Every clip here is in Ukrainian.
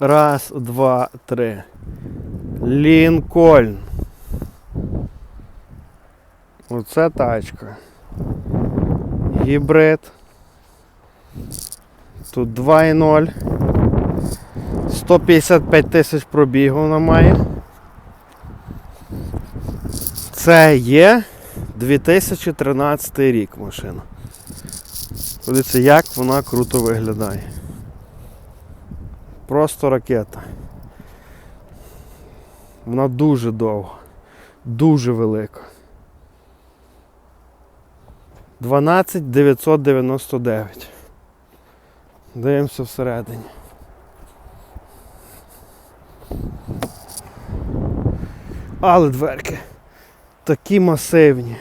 Раз, два, три. Лінкольн. Оце тачка. Гібрид. Тут 2.0. 155 тисяч пробігу вона має. Це є 2013 рік машина. Подивіться, як вона круто виглядає. Просто ракета. Вона дуже довга, дуже велика. 12999. Дивимося всередині. Але дверки такі масивні.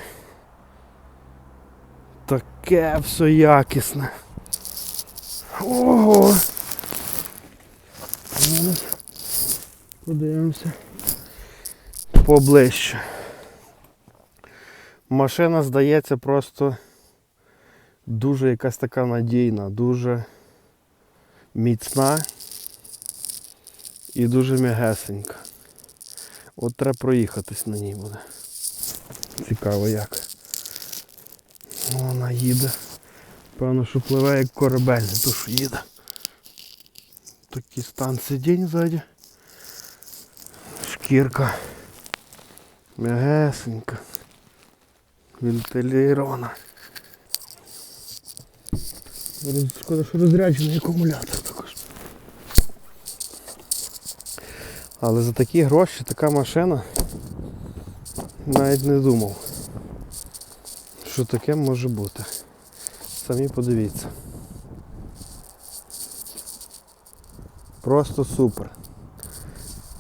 Таке все якісне. Ого! Зараз Подивимося поближче. Машина здається просто дуже якась така надійна, дуже міцна і дуже м'ягесенька. От треба проїхатись на ній буде. Цікаво як. Вона їде. Певно, що пливе як корабель, то що їде. Такий стан сидінь ззаді. Шкірка. М'ягесенька. Вентилірована. Шкода, що розряджений акумулятор також. Але за такі гроші така машина навіть не думав, що таке може бути. Самі подивіться. Просто супер.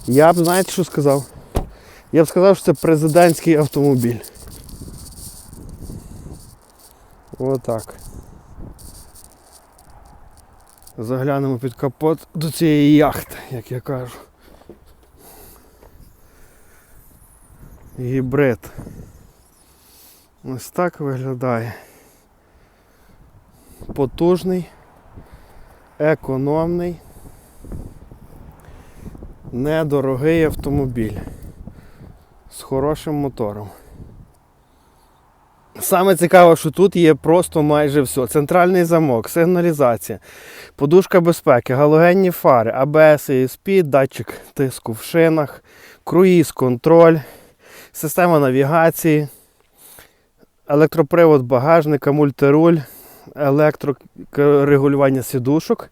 Я б, знаєте, що сказав? Я б сказав, що це президентський автомобіль. Отак. Заглянемо під капот до цієї яхти, як я кажу. Гібрид. Ось так виглядає. Потужний, економний, недорогий автомобіль з хорошим мотором. Саме цікаве, що тут є просто майже все. Центральний замок, сигналізація, подушка безпеки, галогенні фари, ABS, ESP, датчик тиску в шинах, круїз контроль, система навігації, електропривод багажника, мультируль, електрорегулювання сідушок,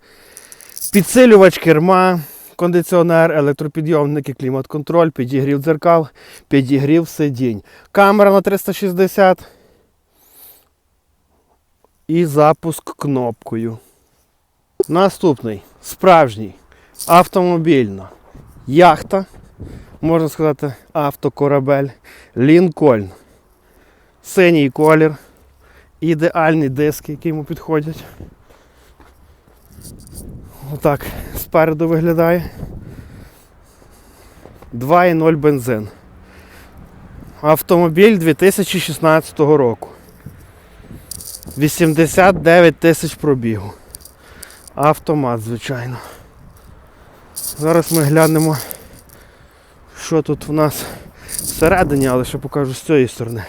підсилювач керма, кондиціонер, електропідйомники, клімат-контроль, підігрів дзеркал, підігрів сидінь. Камера на 360 і запуск кнопкою. Наступний справжній автомобільна яхта, можна сказати, автокорабель Лінкольн. Синій колір, ідеальні диски, які йому підходять. Отак спереду виглядає. 2,0 бензин. Автомобіль 2016 року. 89 тисяч пробігу. Автомат, звичайно. Зараз ми глянемо, що тут у нас всередині, але ще покажу з цієї сторони.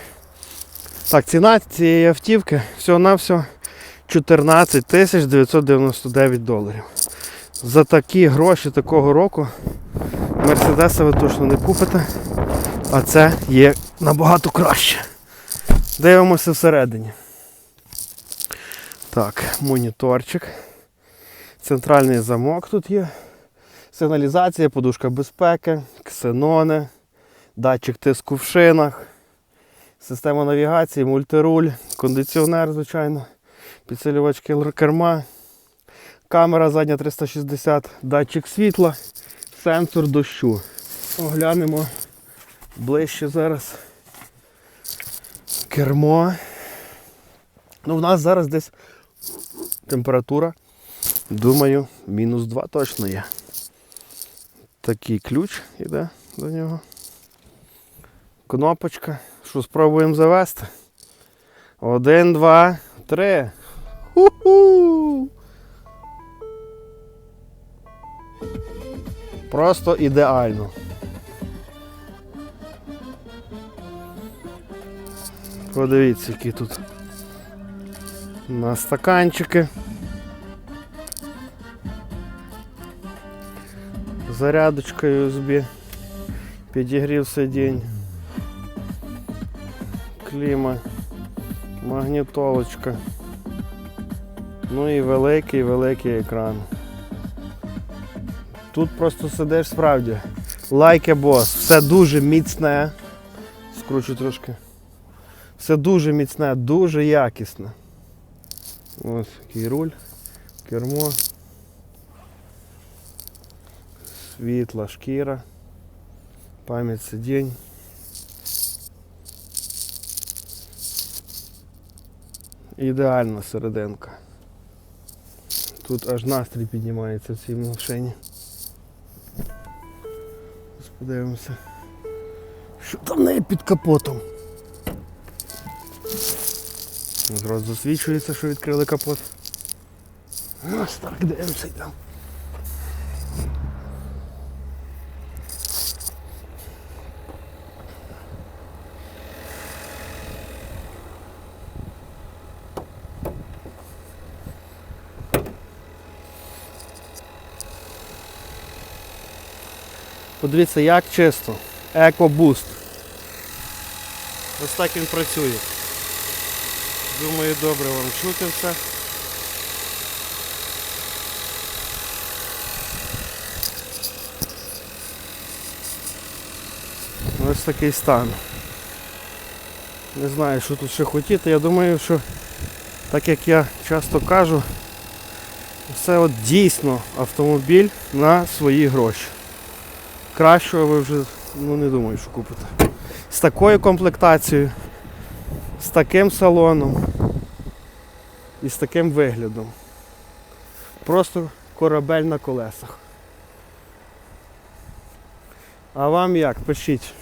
Так, ціна цієї автівки всього-навсього 14 тисяч 999 доларів. За такі гроші такого року Мерседеса ви точно не купите, а це є набагато краще. Дивимося всередині. Так, моніторчик. Центральний замок тут є. Сигналізація, подушка безпеки, ксенони, датчик тиску в шинах, система навігації, мультируль, кондиціонер, звичайно, підсилювач керма, камера задня 360, датчик світла, сенсор дощу. Оглянемо ближче зараз. Кермо. Ну, в нас зараз десь температура, думаю, мінус 2 точно є. Такий ключ іде до нього. Кнопочка. Що спробуємо завести? Один, два, три. Ху-ху! Просто ідеально. Подивіться, які тут на стаканчики. Зарядочка USB. Підігрів сидінь. Кліма. Магнітолочка. Ну і великий великий екран. Тут просто сидиш справді. Like a boss. Все дуже міцне. Скручу трошки. Все дуже міцне, дуже якісне. Ось такий руль, кермо. Світла шкіра. Пам'ять сидінь. Ідеальна серединка. Тут аж настрій піднімається в цій машині. Подивимося. Що там неї під капотом? Зразу засвічується, що відкрили капот. Ось так дивимося там. Подивіться, як чисто. EcoBoost. Ось так він працює. Думаю, добре вам чути все. Ось такий стан. Не знаю, що тут ще хотіти. Я думаю, що так як я часто кажу, це от дійсно автомобіль на свої гроші. Кращого ви вже ну, не думаю, що купите. З такою комплектацією, з таким салоном і з таким виглядом. Просто корабель на колесах. А вам як? Пишіть.